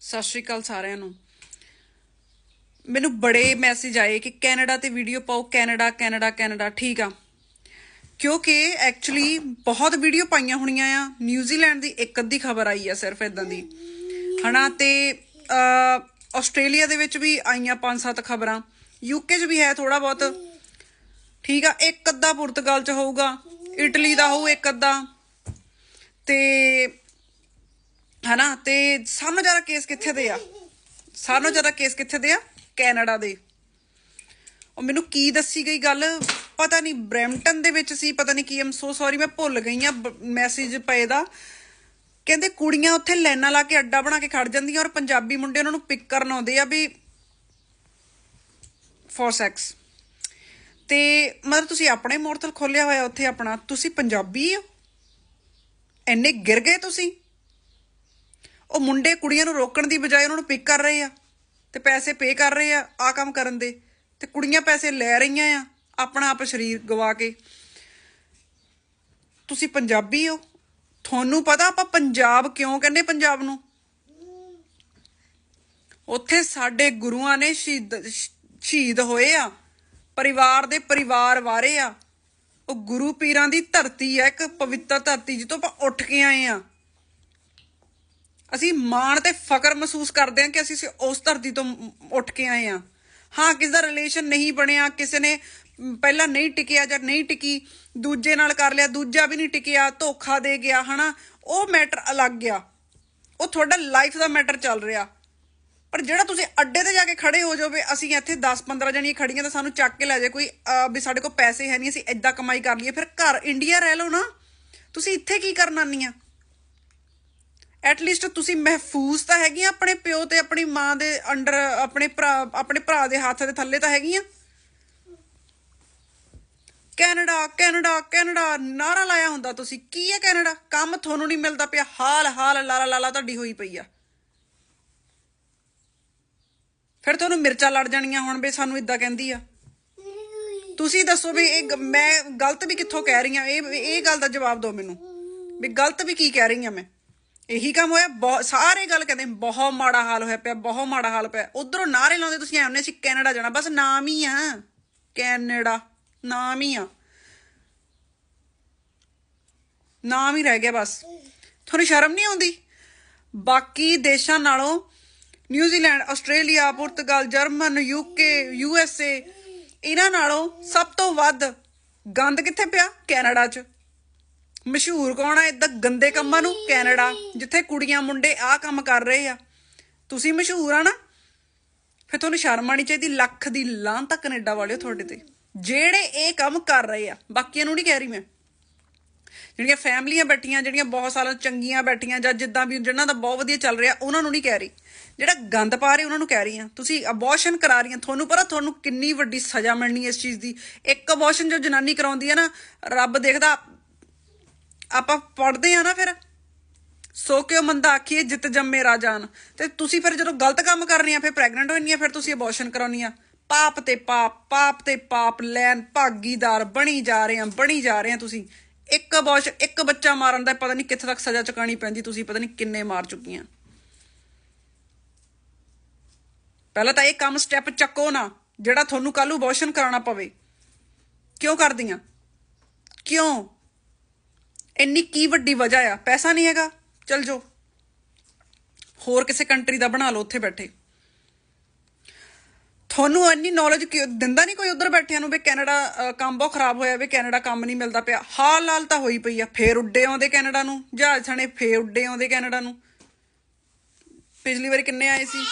ਸਤਿ ਸ਼੍ਰੀ ਅਕਾਲ ਸਾਰਿਆਂ ਨੂੰ। ਮੈਨੂੰ ਬੜੇ ਮੈਸੇਜ ਆਏ ਕਿ ਕੈਨੇਡਾ ਤੇ ਵੀਡੀਓ ਪਾਓ ਕੈਨੇਡਾ ਕੈਨੇਡਾ ਕੈਨੇਡਾ। ਠੀਕ ਆ। ਕਿਉਂਕਿ ਐਕਚੁਅਲੀ ਬਹੁਤ ਵੀਡੀਓ ਪਾਈਆਂ ਹੋਣੀਆਂ ਆ। ਨਿਊਜ਼ੀਲੈਂਡ ਦੀ ਇੱਕ ਅੱਧੀ ਖਬਰ ਆਈ ਆ ਸਿਰਫ ਇਦਾਂ ਦੀ। ਹਨਾ ਤੇ ਅਹ, ਆਸਟ੍ਰੇਲੀਆ ਦੇ ਵਿੱਚ ਵੀ ਆਈਆਂ ਪੰਜ ਸੱਤ ਖਬਰਾਂ ਯੂਕੇ 'ਚ ਵੀ ਹੈ ਥੋੜਾ ਬਹੁਤ। ਠੀਕ ਆ ਇੱਕ ਅੱਧਾ ਪੁਰਤਗਾਲ 'ਚ ਹੋਊਗਾ। ਇਟਲੀ ਦਾ ਹੋਊ ਇੱਕ ਅੱਧਾ। ਤੇ ਹਨਾ? ਤੇ ਸਭ ਤੋਂ ਜ਼ਿਆਦਾ ਕੇਸ ਕਿੱਥੇ ਦੇ ਆ? ਸਭ ਤੋਂ ਜ਼ਿਆਦਾ ਕੇਸ ਕਿੱਥੇ ਦੇ ਆ? ਕੈਨੇਡਾ ਦੇ। ਉਹ ਮੈਨੂੰ ਕੀ ਦੱਸੀ ਗਈ ਗੱਲ? ਪਤਾ ਨਹੀਂ ਬ੍ਰੈਂਟਨ ਦੇ ਵਿੱਚ ਸੀ, ਪਤਾ ਨਹੀਂ ਕੀ ਐਮ ਸੋ ਸੌਰੀ ਮੈਂ ਭੁੱਲ ਗਈ ਆ ਮੈਸੇਜ ਪਏ ਦਾ। ਕਹਿੰਦੇ ਕੁੜੀਆਂ ਉੱਥੇ ਲਾਈਨਾਂ ਲਾ ਕੇ ਅੱਡਾ ਬਣਾ ਕੇ ਖੜ ਜਾਂਦੀਆਂ ਔਰ ਪੰਜਾਬੀ ਮੁੰਡੇ ਉਹਨਾਂ ਨੂੰ ਪਿਕ ਕਰਨ ਆਉਂਦੇ ਆ ਵੀ ਫੋਰ ਸੈਕਸ ਤੇ ਮਤਲਬ ਤੁਸੀਂ ਆਪਣੇ ਮੋਰਤਲ ਖੋਲਿਆ ਹੋਇਆ ਉੱਥੇ ਆਪਣਾ। ਤੁਸੀਂ ਪੰਜਾਬੀ ਹੋ? ਐਨੇ ਗਿਰ ਗਏ ਤੁਸੀਂ? ਉਹ ਮੁੰਡੇ ਕੁੜੀਆਂ ਨੂੰ ਰੋਕਣ ਦੀ ਬਜਾਏ ਉਹਨਾਂ ਨੂੰ ਪਿਕ ਕਰ ਰਹੇ ਆ ਤੇ ਪੈਸੇ ਪੇ ਕਰ ਰਹੇ ਆ ਆ ਕੰਮ ਕਰਨ ਦੇ। ਤੇ ਕੁੜੀਆਂ ਪੈਸੇ ਲੈ ਰਹੀਆਂ ਆ ਆਪਣਾ ਆਪ ਸਰੀਰ ਗਵਾ ਕੇ। ਤੁਸੀਂ ਪੰਜਾਬੀ ਹੋ। ਤੁਹਾਨੂੰ ਪਤਾ ਆਪਾਂ ਪੰਜਾਬ ਕਿਉਂ ਕਹਿੰਦੇ ਪੰਜਾਬ ਨੂੰ? ਉੱਥੇ ਸਾਡੇ ਗੁਰੂਆਂ ਨੇ ਸ਼ਹੀਦ ਸ਼ਹੀਦ ਹੋਏ ਆ। ਪਰਿਵਾਰ ਦੇ ਪਰਿਵਾਰ ਵਾਰੇ ਆ। ਉਹ ਗੁਰੂ ਪੀਰਾਂ ਦੀ ਧਰਤੀ ਆ, ਇੱਕ ਪਵਿੱਤਰ ਧਰਤੀ ਜਿੱਥੋਂ ਆਪਾਂ ਉੱਠ ਕੇ ਆਏ ਆ। ਅਸੀਂ ਮਾਣ ਤੇ ਫਕਰ ਮਹਿਸੂਸ ਕਰਦੇ ਹਾਂ ਕਿ ਅਸੀਂ ਸ- ਉਸ ਧਰਤੀ ਤੋਂ ਉੱਠ ਕੇ ਆਏ ਹਾਂ। ਹਾਂ, ਕਿਸੇ ਦਾ ਰਿਲੇਸ਼ਨ ਨਹੀਂ ਬਣਿਆ, ਕਿਸੇ ਨੇ ਪਹਿਲਾਂ ਨਹੀਂ ਟਿਕਿਆ ਜਾਂ ਨਹੀਂ ਟਿਕੀ, ਦੂਜੇ ਨਾਲ ਕਰ ਲਿਆ, ਦੂਜਾ ਵੀ ਨਹੀਂ ਟਿਕਿਆ, ਧੋਖਾ ਦੇ ਗਿਆ, ਹਨਾ? ਉਹ ਮੈਟਰ ਅਲੱਗ ਆ ਉਹ ਤੁਹਾਡਾ ਲਾਈਫ ਦਾ ਮੈਟਰ ਚੱਲ ਰਿਹਾ। ਪਰ ਜਿਹੜਾ ਤੁਸੀਂ ਅੱਡੇ ਤੇ ਜਾ ਕੇ ਖੜੇ ਹੋ ਜਾਓਗੇ, ਅਸੀਂ ਇੱਥੇ 10 15 ਜਣੀਆਂ ਖੜੀਆਂ ਤਾਂ ਸਾਨੂੰ ਚੱਕ ਕੇ ਲੈ ਜਾਏ ਕੋਈ ਵੀ ਸਾਡੇ ਕੋਲ ਪੈਸੇ ਹੈ ਨਹੀਂ, ਅਸੀਂ ਏਦਾਂ ਕਮਾਈ ਕਰ ਲਈਏ, ਫਿਰ ਘਰ ਇੰਡੀਆ ਰਹਿ ਲਓ ਨਾ। ਤੁਸੀਂ ਇੱਥੇ ਕੀ ਕਰਨ ਆਨੀਆਂ ਐਟ ਲੀਸਟ ਤੁਸੀਂ ਮਹਿਫੂਜ਼ ਤਾਂ ਹੈਗੀਆਂ ਆਪਣੇ ਪਿਓ ਤੇ ਆਪਣੀ ਮਾਂ ਦੇ ਅੰਡਰ, ਆਪਣੇ ਭਰਾ ਆਪਣੇ ਭਰਾ ਦੇ ਹੱਥ ਦੇ ਥੱਲੇ ਤਾਂ ਹੈਗੀਆਂ? ਕੈਨੇਡਾ ਕੈਨੇਡਾ ਕੈਨੇਡਾ, ਨਾਰਾ ਲਾਇਆ ਹੁੰਦਾ ਤੁਸੀਂ। ਕੀ ਹੈ ਕੈਨੇਡਾ? ਕੰਮ ਤੁਹਾਨੂੰ ਨਹੀਂ ਮਿਲਦਾ ਪਿਆ। ਹਾਲ ਹਾਲ, ਲਾਲਾ ਲਾਲਾ ਤੁਹਾਡੀ ਹੋਈ ਪਈ ਆ। ਫਿਰ ਤੁਹਾਨੂੰ ਮਿਰਚਾਂ ਲੜ ਜਾਣੀਆਂ ਹੁਣ ਵੀ ਸਾਨੂੰ ਇਦਾਂ ਕਹਿੰਦੀ ਆ। ਤੁਸੀਂ ਦੱਸੋ ਵੀ ਇਹ ਮੈਂ ਗਲਤ ਵੀ ਕਿੱਥੋਂ ਕਹਿ ਰਹੀ ਆ? ਇਹ ਇਹ ਗੱਲ ਦਾ ਜਵਾਬ ਦਿਓ ਮੈਨੂੰ। ਵੀ ਗਲਤ ਵੀ ਕੀ ਕਹਿ ਰਹੀ ਆ ਮੈਂ? ਇਹੀ ਕੰਮ ਹੋਇਆ ਬਹੁਤ ਸਾਰੇ ਗੱਲ ਕਹਿੰਦੇ, ਬਹੁਤ ਮਾੜਾ ਹਾਲ ਹੋਇਆ ਪਿਆ, ਬਹੁਤ ਮਾੜਾ ਹਾਲ ਪਿਆ। ਉਧਰੋਂ ਨਾਰੇ ਲਾਉਂਦੇ ਤੁਸੀਂ ਐਵੇਂ ਸੀ ਕੈਨੇਡਾ ਜਾਣਾ, ਬਸ ਨਾਮ ਹੀ ਆ। ਕੈਨੇਡਾ, ਨਾਮ ਹੀ ਆ। ਨਾਮ ਹੀ ਰਹਿ ਗਿਆ ਬਸ। ਤੁਹਾਨੂੰ ਸ਼ਰਮ ਨਹੀਂ ਆਉਂਦੀ? ਬਾਕੀ ਦੇਸ਼ਾਂ ਨਾਲੋਂ New Zealand, Australia, Portugal, German UK USA ਇਹਨਾਂ ਨਾਲੋਂ ਸਭ ਤੋਂ ਵੱਧ ਗੰਦ ਕਿੱਥੇ ਪਿਆ? ਕੈਨੇਡਾ 'ਚ। ਮਸ਼ਹੂਰ ਕੌਣ ਆ ਇਦਾਂ ਗੰਦੇ ਕੰਮਾਂ ਨੂੰ? ਕੈਨੇਡਾ, ਜਿੱਥੇ ਕੁੜੀਆਂ ਮੁੰਡੇ ਆਹ ਕੰਮ ਕਰ ਰਹੇ ਆ। ਤੁਸੀਂ ਮਸ਼ਹੂਰ ਆ ਨਾ? ਫਿਰ ਤੁਹਾਨੂੰ ਸ਼ਰਮ ਆਣੀ ਚਾਹੀਦੀ, ਲੱਖ ਦੀ ਲਾਂ ਤੱਕ ਕੈਨੇਡਾ ਵਾਲਿਓ ਤੁਹਾਡੇ ਤੇ। ਜਿਹੜੇ ਇਹ ਕੰਮ ਕਰ ਰਹੇ ਆ, ਬਾਕੀਆਂ ਨੂੰ ਨਹੀਂ ਕਹਿ ਰਹੀ ਮੈਂ। ਜਿਹੜੀਆਂ ਫੈਮਲੀਆਂ ਬੈਠੀਆਂ, ਜਿਹੜੀਆਂ ਬਹੁਤ ਸਾਲਾਂ ਚੰਗੀਆਂ ਬੈਠੀਆਂ, ਜਾਂ ਜਿੱਦਾਂ ਵੀ ਜਿਹਨਾਂ ਦਾ ਬਹੁਤ ਵਧੀਆ ਚੱਲ ਰਿਹਾ, ਉਹਨਾਂ ਨੂੰ ਨਹੀਂ ਕਹਿ ਰਹੀ। ਜਿਹੜਾ ਗੰਦ ਪਾ ਰਹੇ, ਉਹਨਾਂ ਨੂੰ ਕਹਿ ਰਹੀ ਆ। ਤੁਸੀਂ ਅਬੋਰਸ਼ਨ ਕਰਾ ਰਹੀਆਂ, ਤੁਹਾਨੂੰ ਪਤਾ ਤੁਹਾਨੂੰ ਕਿੰਨੀ ਵੱਡੀ ਸਜ਼ਾ ਮਿਲਣੀ ਇਸ ਚੀਜ਼ ਦੀ। ਇੱਕ ਅਬੋਰਸ਼ਨ ਜੋ ਜਨਾਨੀ ਕਰਾਉਂਦੀ ਹੈ ਨਾ, ਰੱਬ ਦੇਖਦਾ ਆਪਾਂ ਪੜਦੇ ਆ ਨਾ ਫਿਰ। ਸੋ ਕਿਉ ਮੰਦਾ ਆਖੀਏ, ਜਿੱਤ ਜੰਮੇ ਰਾਜਾਨ। ਤੇ ਤੁਸੀਂ ਫਿਰ ਜਦੋਂ ਗਲਤ ਕੰਮ ਕਰ ਆ ਫਿਰ ਪ੍ਰੈਗਨੈਂਟ ਹੋਣੀਆਂ ਫਿਰ ਤੁਸੀਂ ਅਬੋਰਸ਼ਨ ਕਰਾਉਣੀਆਂ ਪਾਪ ਤੇ ਪਾਪ ਪਾਪ ਤੇ ਪਾਪ, ਲੈਣ ਭਾਗੀਦਾਰ ਬਣੀ ਜਾ ਰਹੇ ਆ, ਬਣੀ ਜਾ ਰਹੇ ਆ ਤੁਸੀਂ। ਇੱਕ ਅਬੋਰਸ਼ਨ ਇੱਕ ਬੱਚਾ ਮਾਰਨ ਦਾ ਪਤਾ ਨਹੀਂ ਕਿੱਥੇ ਤੱਕ ਸਜ਼ਾ ਚੁਕਾਣੀ ਪੈਂਦੀ, ਤੁਸੀਂ ਪਤਾ ਨਹੀਂ ਕਿੰਨੇ ਮਾਰ ਚੁੱਕੀਆਂ। ਪਹਿਲਾਂ ਤਾਂ ਇਹ ਕੰਮ ਸਟੈਪ ਚੱਕੋ ਨਾ, ਜਿਹੜਾ ਤੁਹਾਨੂੰ ਕੱਲ ਨੂੰ ਅਬੋਰਸ਼ਨ ਕਰਾਉਣਾ ਪਵੇ। ਕਿਉਂ ਕਰਦੀਆਂ? ਕਿਉਂ? ਇੰਨੀ ਕੀ ਵੱਡੀ ਵਜ੍ਹਾ ਆ? ਪੈਸਾ ਨਹੀਂ ਹੈਗਾ। ਚਲ ਜਾਓ। ਹੋਰ ਕਿਸੇ ਕੰਟਰੀ ਦਾ ਬਣਾ ਲਓ, ਉੱਥੇ ਬੈਠੇ। ਤੁਹਾਨੂੰ ਇੰਨੀ ਨੌਲੇਜ ਕਿ ਦਿੰਦਾ ਨਹੀਂ ਕੋਈ ਉਧਰ ਬੈਠਿਆਂ ਨੂੰ ਵੀ ਕੈਨੇਡਾ ਕੰਮ ਬਹੁਤ ਖਰਾਬ ਹੋਇਆ ਵੀ ਕੈਨੇਡਾ ਕੰਮ ਨਹੀਂ ਮਿਲਦਾ ਪਿਆ। ਹਾਲ ਹਾਲ ਤਾਂ ਹੋਈ ਪਈ ਆ। ਫੇਰ ਉੱਡੇ ਆਉਂਦੇ ਕੈਨੇਡਾ ਨੂੰ। ਜਹਾਜ਼ ਸਣੇ ਫੇਰ ਉੱਡੇ ਆਉਂਦੇ ਕੈਨੇਡਾ ਨੂੰ। ਪਿਛਲੀ ਵਾਰੀ ਕਿੰਨੇ ਆਏ ਸੀ?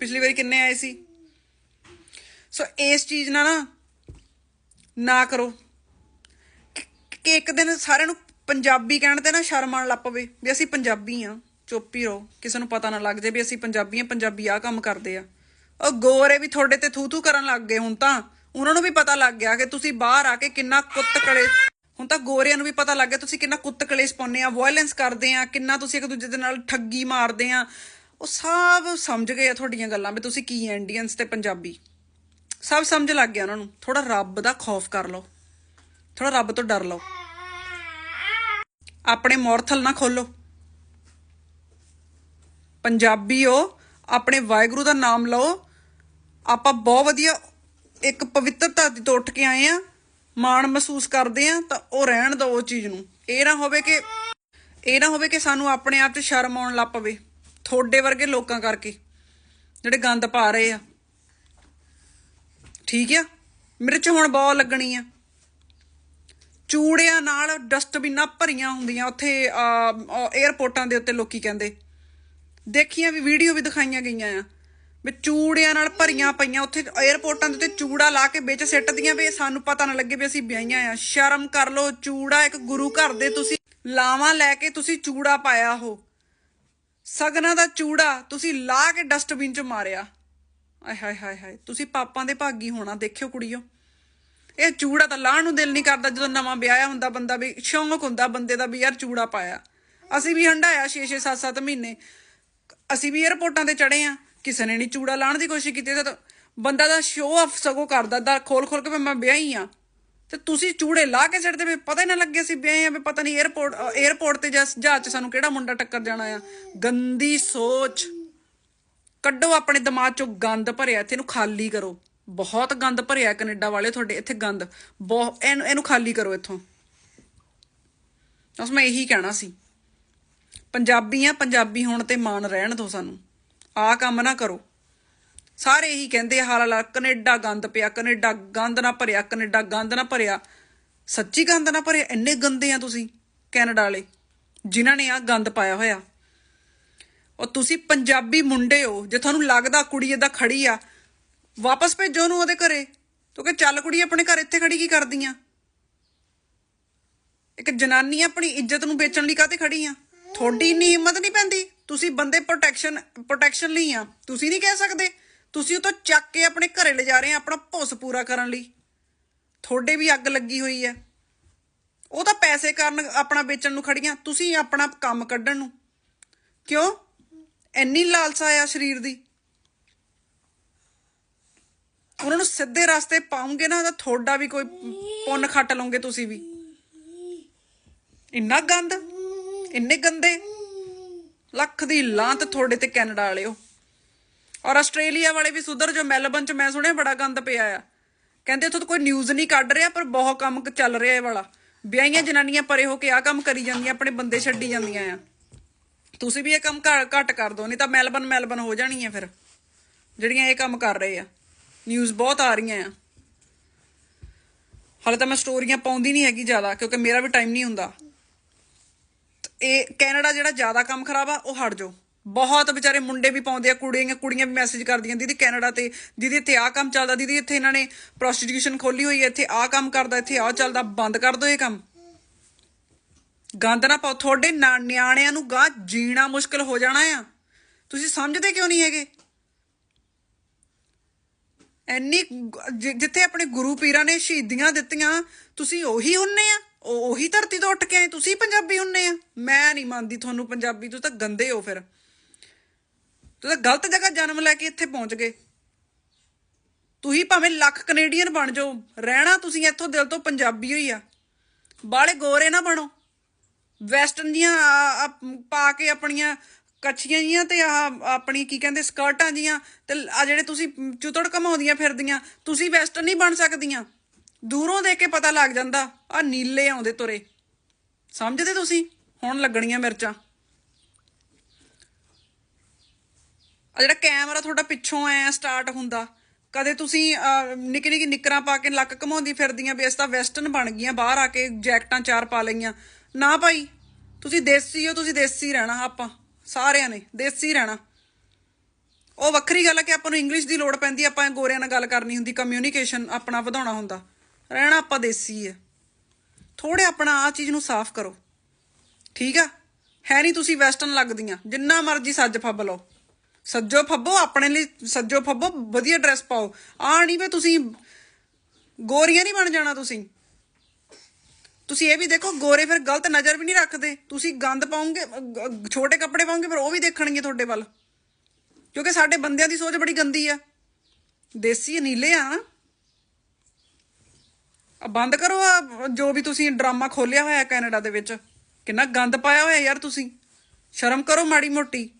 ਪਿਛਲੀ ਵਾਰੀ ਕਿੰਨੇ ਆਏ ਸੀ? ਸੋ ਇਸ ਚੀਜ਼ ਨਾਲ ਨਾ ਨਾ ਕਰੋ। ਕਿ- ਇੱਕ ਦਿਨ ਸਾਰਿਆਂ ਨੂੰ ਪੰਜਾਬੀ ਕਹਿਣ ਤੇ ਨਾ ਸ਼ਰਮ ਆਉਣ ਲੱਗ ਪਵੇ ਵੀ ਅਸੀਂ ਪੰਜਾਬੀ ਆ, ਚੁੱਪ ਹੀ ਰਹੋ। ਕਿਸੇ ਨੂੰ ਪਤਾ ਨਾ ਲੱਗ ਜਾਏ ਵੀ ਅਸੀਂ ਪੰਜਾਬੀ ਆ ਪੰਜਾਬੀ ਆ ਕੰਮ ਕਰਦੇ ਆ। ਉਹ ਗੋਰੇ ਵੀ ਤੁਹਾਡੇ ਤੇ ਥੂ ਥੂ ਕਰਨ ਲੱਗ ਗਏ ਹੁਣ ਤਾਂ। ਉਹਨਾਂ ਨੂੰ ਵੀ ਪਤਾ ਲੱਗ ਗਿਆ ਕਿ ਤੁਸੀਂ ਬਾਹਰ ਆ ਕੇ ਕਿੰਨਾ ਕੁੱਤ ਕਲੇ ਹੁਣ ਤਾਂ ਗੋਰਿਆਂ ਨੂੰ ਵੀ ਪਤਾ ਲੱਗ ਗਿਆ ਤੁਸੀਂ ਕਿੰਨਾ ਕੁੱਤ ਕਲੇਸ਼ ਪਾਉਂਦੇ ਆ ਵਾਇਲੈਂਸ ਕਰਦੇ ਆ, ਕਿੰਨਾ ਤੁਸੀਂ ਇੱਕ ਦੂਜੇ ਦੇ ਨਾਲ ਠੱਗੀ ਮਾਰਦੇ ਆ। ਉਹ ਸਭ ਸਮਝ ਗਏ ਆ ਤੁਹਾਡੀਆਂ ਗੱਲਾਂ ਵੀ ਤੁਸੀਂ ਕੀ ਇੰਡੀਅਨਸ ਤੇ ਪੰਜਾਬੀ। ਸਭ ਸਮਝ ਲੱਗ ਗਿਆ ਉਹਨਾਂ ਨੂੰ। ਥੋੜਾ ਰੱਬ ਦਾ ਖੌਫ ਕਰ ਲਓ। ਥੋੜਾ ਰੱਬ ਤੋਂ ਡਰ ਲਓ। ਆਪਣੇ ਮੋਰਥਲ ਨਾ ਖੋਲੋ। ਪੰਜਾਬੀਓ ਆਪਣੇ ਵਾਹਿਗੁਰੂ ਦਾ ਨਾਮ ਲਓ। ਆਪਾਂ ਬਹੁਤ ਵਧੀਆ ਇੱਕ ਪਵਿੱਤਰਤਾ ਧਰਤੀ ਤੋਂ ਉੱਠ ਕੇ ਆਏ ਆ, ਮਾਣ ਮਹਿਸੂਸ ਕਰਦੇ ਆ, ਤਾਂ ਉਹ ਰਹਿਣ ਦਿਓ ਉਹ ਚੀਜ਼ ਨੂੰ। ਇਹ ਨਾ ਹੋਵੇ ਕਿ, ਇਹ ਨਾ ਹੋਵੇ ਕਿ ਸਾਨੂੰ ਆਪਣੇ ਆਪ 'ਚ ਸ਼ਰਮ ਆਉਣ ਲੱਗ ਪਵੇ ਥੋੜੇ ਵਰਗੇ ਲੋਕਾਂ ਕਰਕੇ, ਜਿਹੜੇ ਗੰਦ ਪਾ ਰਹੇ ਆ। ਠੀਕ ਆ? ਮੇਰੇ 'ਚ ਹੁਣ ਬਹੁਤ ਲੱਗਣੀ ਆ। ਚੂੜਿਆਂ ਨਾਲ ਡਸਟਬਿਨਾਂ ਭਰੀਆਂ ਹੁੰਦੀਆਂ ਉੱਥੇ 에ਅਰਪੋਰਟਾਂ ਦੇ ਉੱਤੇ ਲੋਕੀ ਕਹਿੰਦੇ। ਦੇਖੀਆਂ ਵੀ ਵੀਡੀਓ ਵੀ ਦਿਖਾਈਆਂ ਗਈਆਂ ਆ। ਵੀ ਚੂੜਿਆਂ ਨਾਲ ਭਰੀਆਂ ਪਈਆਂ, ਉੱਥੇ 에ਅਰਪੋਰਟਾਂ ਦੇ ਉੱਤੇ ਚੂੜਾ ਲਾ ਕੇ ਵਿੱਚ ਸਿੱਟਦੀਆਂ ਵੀ, ਸਾਨੂੰ ਪਤਾ ਨਾ ਲੱਗੇ ਵੀ ਅਸੀਂ ਵਿਆਹੀਆਂ ਆ। ਸ਼ਰਮ ਕਰ ਲਓ, ਚੂੜਾ ਇੱਕ ਗੁਰੂ ਘਰ ਦੇ ਤੁਸੀਂ ਲਾਵਾਂ ਲੈ ਕੇ ਤੁਸੀਂ ਚੂੜਾ ਪਾਇਆ ਹੋ। ਸਗਨਾ ਦਾ ਚੂੜਾ ਤੁਸੀਂ ਲਾ ਕੇ ਡਸਟਬਿਨ 'ਚ ਮਾਰਿਆ। ਆਏ ਹਾਏ ਹਾਏ ਹਾਏ, ਤੁਸੀਂ ਪਾਪਾਂ ਦੇ ਭਾਗੀ ਹੋਣਾ, ਦੇਖਿਓ ਕੁੜੀਓ। ਇਹ ਚੂੜਾ ਤਾਂ ਲਾਹਣ ਨੂੰ ਦਿਲ ਨਹੀਂ ਕਰਦਾ ਜਦੋਂ ਨਵਾਂ ਵਿਆਹਿਆ ਹੁੰਦਾ ਬੰਦਾ ਵੀ, ਸ਼ੌਂਕ ਹੁੰਦਾ ਬੰਦੇ ਦਾ ਵੀ ਯਾਰ ਚੂੜਾ ਪਾਇਆ। ਅਸੀਂ ਵੀ ਹੰਡਾਇਆ 6-6 7-7 ਮਹੀਨੇ। ਅਸੀਂ ਵੀ 에어ਪੋਰਟਾਂ ਤੇ ਚੜੇ ਆ ਕਿਸੇ ਨੇ ਨਹੀਂ ਚੂੜਾ ਲਾਣ ਦੀ ਕੋਸ਼ਿਸ਼ ਕੀਤੀ। ਤਾਂ ਬੰਦਾ ਦਾ ਸ਼ੋਅ ਆਫ ਸਗੋ ਕਰਦਾ ਦਾ ਖੋਲ ਖੋਲ ਕੇ ਮੈਂ ਵਿਆਹੀ ਆ ਤੇ ਤੁਸੀਂ ਚੂੜੇ ਲਾ ਕੇ ਛੱਡਦੇ ਵੀ ਪਤਾ ਹੀ ਨਾ ਲੱਗੇ ਸੀ ਵਿਆਹੇ ਆ ਵੀ ਪਤਾ ਨਹੀਂ 에어ਪੋਰਟ 에어ਪੋਰਟ ਤੇ ਜਹਾਜ਼ 'ਚ ਸਾਨੂੰ ਕਿਹੜਾ ਮੁੰਡਾ ਟੱਕਰ ਜਾਣਾ ਆ। ਗੰਦੀ ਸੋਚ। ਕੱਢੋ ਆਪਣੇ ਦਿਮਾਗ 'ਚੋਂ ਗੰਦ ਭਰਿਆ, ਇੱਥੇ ਨੂੰ ਖਾਲੀ ਕਰੋ। ਬਹੁਤ ਗੰਦ ਭਰਿਆ ਕੈਨੇਡਾ ਵਾਲੇ, ਤੁਹਾਡੇ ਇੱਥੇ ਗੰਦ। ਬਹੁਤ ਇਹਨੂੰ ਖਾਲੀ ਕਰੋ ਇੱਥੋਂ। ਉਸ ਮੈਂ ਇਹੀ ਕਹਿਣਾ ਸੀ। ਪੰਜਾਬੀ ਆ, ਪੰਜਾਬੀ ਹੋਣ ਤੇ ਮਾਣ ਰਹਿਣ ਦਿਓ ਸਾਨੂੰ। ਆ ਕੰਮ ਨਾ ਕਰੋ। ਸਾਰੇ ਇਹੀ ਕਹਿੰਦੇ ਆ ਹਾਲਾ ਕੈਨੇਡਾ ਗੰਦ ਪਿਆ, ਕੈਨੇਡਾ ਗੰਦ ਨਾ ਭਰਿਆ, ਕੈਨੇਡਾ ਗੰਦ ਨਾ ਭਰਿਆ। ਸੱਚੀ ਗੰਦ ਨਾ ਭਰਿਆ, ਇੰਨੇ ਗੰਦੇ ਆ ਤੁਸੀਂ, ਕੈਨੇਡਾ ਵਾਲੇ, ਜਿਨ੍ਹਾਂ ਨੇ ਆ ਗੰਦ ਪਾਇਆ ਹੋਇਆ। ਉਹ ਤੁਸੀਂ ਪੰਜਾਬੀ ਮੁੰਡੇ ਹੋ, ਜੇ ਤੁਹਾਨੂੰ ਲੱਗਦਾ ਕੁੜੀ ਇਹਦਾ ਖੜੀ ਆ ਵਾਪਸ ਭੇਜੋ ਉਹਨੂੰ ਉਹਦੇ ਘਰੇ। ਤੂੰ ਕਿ ਚੱਲ ਕੁੜੀ ਆਪਣੇ ਘਰ ਇੱਥੇ ਖੜੀ ਕੀ ਕਰਦੀ ਆ ਇੱਕ ਜਨਾਨੀ ਆਪਣੀ ਇੱਜ਼ਤ ਨੂੰ ਵੇਚਣ ਲਈ ਕਾਤੇ ਖੜੀ ਆ? ਤੁਹਾਡੀ ਇੰਨੀ ਹਿੰਮਤ ਨਹੀਂ ਪੈਂਦੀ। ਤੁਸੀਂ ਬੰਦੇ ਪ੍ਰੋਟੈਕਸ਼ਨ ਪ੍ਰੋਟੈਕਸ਼ਨ ਲਈ ਆ। ਤੁਸੀਂ ਨਹੀਂ ਕਹਿ ਸਕਦੇ। ਤੁਸੀਂ ਉਹ ਤੋਂ ਚੱਕ ਕੇ ਆਪਣੇ ਘਰੇ ਲੈ ਜਾ ਰਹੇ ਆ, ਆਪਣਾ ਭੁੱਸ ਪੂਰਾ ਕਰਨ ਲਈ। ਤੁਹਾਡੇ ਵੀ ਅੱਗ ਲੱਗੀ ਹੋਈ ਹੈ ਉਹ ਤਾਂ ਪੈਸੇ ਕਰਨ ਆਪਣਾ ਵੇਚਣ ਨੂੰ ਖੜੀਆਂ। ਤੁਸੀਂ ਆਪਣਾ ਕੰਮ ਕੱਢਣ ਨੂੰ। ਕਿਉਂ? ਇੰਨੀ ਲਾਲਸਾ ਆ ਸਰੀਰ ਦੀ। ਉਹਨਾਂ ਨੂੰ ਸਿੱਧੇ ਰਸਤੇ ਪਾਉਂਗੇ ਨਾ ਤਾਂ ਤੁਹਾਡਾ ਵੀ ਕੋਈ ਪੁੰਨ ਖੱਟ ਲਓਗੇ ਤੁਸੀਂ ਵੀ। ਇੰਨਾ ਗੰਦ, ਇੰਨੇ ਗੰਦੇ। ਲੱਖ ਦੀ ਲਾਂਤ ਤੁਹਾਡੇ ਤੇ ਕੈਨੇਡਾ ਵਾਲਿਓ। ਔਰ ਆਸਟ੍ਰੇਲੀਆ ਵਾਲੇ ਵੀ ਸੁਧਰ ਜੋ ਮੈਲਬਨ ਚ ਮੈਂ ਸੁਣਿਆ ਬੜਾ ਗੰਦ ਪਿਆ ਆ। ਕਹਿੰਦੇ ਉੱਥੋਂ ਕੋਈ ਨਿਊਜ਼ ਨਹੀਂ ਕੱਢ ਰਿਹਾ, ਪਰ ਬਹੁਤ ਕੰਮ ਚੱਲ ਰਿਹਾ ਇਹ ਵਾਲਾ। ਵਿਆਹੀਆਂ ਜਨਾਨੀਆਂ ਪਰੇ ਹੋ ਕੇ ਆ ਕੰਮ ਕਰੀ ਜਾਂਦੀਆਂ, ਆਪਣੇ ਬੰਦੇ ਛੱਡੀ ਜਾਂਦੀਆਂ ਆ। ਤੁਸੀਂ ਵੀ ਇਹ ਕੰਮ ਘੱਟ ਕਰ ਦਿਓ ਨਹੀਂ ਤਾਂ ਮੈਲਬਨ ਮੈਲਬਨ ਹੋ ਜਾਣੀ ਹੈ ਫਿਰ, ਜਿਹੜੀਆਂ ਇਹ ਕੰਮ ਕਰ ਰਹੇ ਆ। ਨਿਊਜ਼ ਬਹੁਤ ਆ ਰਹੀਆਂ ਆ। ਹਾਲੇ ਤਾਂ ਮੈਂ ਸਟੋਰੀਆਂ ਪਾਉਂਦੀ ਨਹੀਂ ਹੈਗੀ ਜ਼ਿਆਦਾ, ਕਿਉਂਕਿ ਮੇਰਾ ਵੀ ਟਾਈਮ ਨਹੀਂ ਹੁੰਦਾ। ਇਹ ਕੈਨੇਡਾ ਜਿਹੜਾ ਜ਼ਿਆਦਾ ਕੰਮ ਖਰਾਬ ਆ, ਉਹ ਹਟ ਜਾਓ। ਬਹੁਤ ਵਿਚਾਰੇ ਮੁੰਡੇ ਵੀ ਪਾਉਂਦੇ ਆ, ਕੁੜੀਆਂ ਕੁੜੀਆਂ ਵੀ ਮੈਸੇਜ ਕਰਦੀਆਂ, ਦੀਦੀ ਕੈਨੇਡਾ ਤੇ, ਦੀਦੀ ਇੱਥੇ ਆਹ ਕੰਮ ਚੱਲਦਾ, ਦੀਦੀ ਇੱਥੇ ਇਹਨਾਂ ਨੇ ਪ੍ਰੋਸਟੀਟਿਊਸ਼ਨ ਖੋਲੀ ਹੋਈ ਹੈ, ਇੱਥੇ ਆਹ ਕੰਮ ਕਰਦਾ, ਇੱਥੇ ਆਹ ਚੱਲਦਾ, ਬੰਦ ਕਰ ਦਿਓ ਇਹ ਕੰਮ। ਗੰਦ ਨਾ ਪਾਓ, ਤੁਹਾਡੇ ਨਾ- ਨਿਆਣਿਆਂ ਨੂੰ ਗਾਂ ਜੀਣਾ ਮੁਸ਼ਕਲ ਹੋ ਜਾਣਾ ਆ। ਤੁਸੀਂ ਸਮਝਦੇ ਕਿਉਂ ਨਹੀਂ ਹੈਗੇ? ਐਨੀ ਜਿੱਥੇ ਆਪਣੇ ਗੁਰੂ ਪੀਰਾਂ ਨੇ ਸ਼ਹੀਦੀਆਂ ਦਿੱਤੀਆਂ, ਤੁਸੀਂ ਉਹੀ ਹੁੰਨੇ ਆ। ਉਹੀ ਧਰਤੀ ਤੋਂ ਉੱਠ ਕੇ ਆਏ, ਤੁਸੀਂ ਪੰਜਾਬੀ ਹੁੰਨੇ ਆ। ਮੈਂ ਨਹੀਂ ਮੰਨਦੀ ਤੁਹਾਨੂੰ ਪੰਜਾਬੀ ਤੁਸੀਂ ਤਾਂ ਗੰਦੇ ਹੋ ਫਿਰ। ਤੁਸੀਂ ਤਾਂ ਗਲਤ ਜਗ੍ਹਾ ਜਨਮ ਲੈ ਕੇ ਇੱਥੇ ਪਹੁੰਚ ਗਏ। ਤੁਸੀਂ ਭਾਵੇਂ ਲੱਖ ਕੈਨੇਡੀਅਨ ਬਣ ਜਾਓ, ਰਹਿਣਾ ਤੁਸੀਂ ਇੱਥੋਂ ਦਿਲ ਤੋਂ ਪੰਜਾਬੀ ਹੋਈ ਆ। ਬਾਲੇ ਗੋਰੇ ਨਾ ਬਣੋ। ਵੈਸਟਰਨ ਦੀਆਂ ਪਾ ਕੇ ਆਪਣੀਆਂ ਕੱਛੀਆਂ ਜੀਆਂ ਤੇ ਆਹ ਆਪਣੀ ਕੀ ਕਹਿੰਦੇ ਸਕਰਟਾਂ ਜੀਆਂ ਤੇ ਆ ਜਿਹੜੇ ਤੁਸੀਂ ਚੁਤੜ ਕਮਾਉਂਦੀਆਂ ਫਿਰਦੀਆਂ, ਤੁਸੀਂ ਵੈਸਟਰਨ ਨਹੀਂ ਬਣ ਸਕਦੀਆਂ। ਦੂਰੋਂ ਦੇਖ ਕੇ ਪਤਾ ਲੱਗ ਜਾਂਦਾ ਆ ਨੀਲੇ ਆਉਂਦੇ ਤੁਰੇ। ਸਮਝਦੇ ਤੁਸੀਂ? ਹੁਣ ਲੱਗਣੀਆਂ ਮਿਰਚਾਂ। ਆ ਜਿਹੜਾ ਕੈਮਰਾ ਤੁਹਾਡਾ ਪਿੱਛੋਂ ਐ ਸਟਾਰਟ ਹੁੰਦਾ। ਕਦੇ ਤੁਸੀਂ ਨਿੱਕੀ ਨਿੱਕੀ ਨਿੱਕਰਾਂ ਪਾ ਕੇ ਲੱਕ ਘਮਾਉਂਦੀ ਫਿਰਦੀਆਂ ਵੀ ਇਸ ਤਾਂ ਵੈਸਟਰਨ ਬਣ ਗਈਆਂ, ਬਾਹਰ ਆ ਕੇ ਜੈਕਟਾਂ ਚਾਰ ਪਾ ਲਈਆਂ। ਨਾ ਭਾਈ, ਤੁਸੀਂ ਦੇਸੀ ਹੋ, ਤੁਸੀਂ ਦੇਸੀ ਰਹਿਣਾ ਆਪਾਂ। ਸਾਰਿਆਂ ਨੇ, ਦੇਸੀ ਰਹਿਣਾ। ਉਹ ਵੱਖਰੀ ਗੱਲ ਹੈ ਕਿ ਆਪਾਂ ਨੂੰ ਇੰਗਲਿਸ਼ ਦੀ ਲੋੜ ਪੈਂਦੀ ਆਪਾਂ ਗੋਰਿਆਂ ਨਾਲ ਗੱਲ ਕਰਨੀ ਹੁੰਦੀ ਕਮਿਊਨੀਕੇਸ਼ਨ ਆਪਣਾ ਵਧਾਉਣਾ ਹੁੰਦਾ। ਰਹਿਣਾ ਆਪਾਂ ਦੇਸੀ ਹੈ ਥੋੜੇ ਆਪਣਾ ਆ ਚੀਜ਼ ਨੂੰ ਸਾਫ਼ ਕਰੋ। ਠੀਕ ਆ? ਹੈ ਨਹੀਂ ਤੁਸੀਂ ਵੈਸਟਰਨ ਲੱਗਦੀਆਂ, ਜਿੰਨਾ ਮਰਜ਼ੀ ਸੱਜ ਫੱਬ ਲਓ। ਸੱਜੋ ਫੱਬੋ, ਆਪਣੇ ਲਈ ਸੱਜੋ ਫੱਬੋ, ਵਧੀਆ ਡਰੈਸ ਪਾਓ। ਆ ਨਹੀਂ ਵੇ ਤੁਸੀਂ ਗੋਰੀਆਂ ਨਹੀਂ ਬਣ ਜਾਣਾ ਤੁਸੀਂ। ਤੁਸੀਂ ਇਹ ਵੀ ਦੇਖੋ, ਗੋਰੇ ਫਿਰ ਗਲਤ ਨਜ਼ਰ ਵੀ ਨਹੀਂ ਰੱਖਦੇ। ਤੁਸੀਂ ਗੰਦ ਪਾਉਂਗੇ ਛੋਟੇ ਕੱਪੜੇ ਪਾਉਂਗੇ, ਫਿਰ ਉਹ ਵੀ ਦੇਖਣਗੇ ਤੁਹਾਡੇ ਵੱਲ। ਕਿਉਂਕਿ ਸਾਡੇ ਬੰਦਿਆਂ ਦੀ ਸੋਚ ਬੜੀ ਗੰਦੀ ਆ। ਦੇਸੀ ਨੀਲੇ ਆ। ਆ ਬੰਦ ਕਰੋ ਆ, ਜੋ ਵੀ ਤੁਸੀਂ ਡਰਾਮਾ ਖੋਲਿਆ ਹੋਇਆ ਕੈਨੇਡਾ ਦੇ ਵਿੱਚ। ਕਿੰਨਾ ਗੰਦ ਪਾਇਆ ਹੋਇਆ ਯਾਰ ਤੁਸੀਂ। ਸ਼ਰਮ ਕਰੋ ਮਾੜੀ ਮੋਟੀ।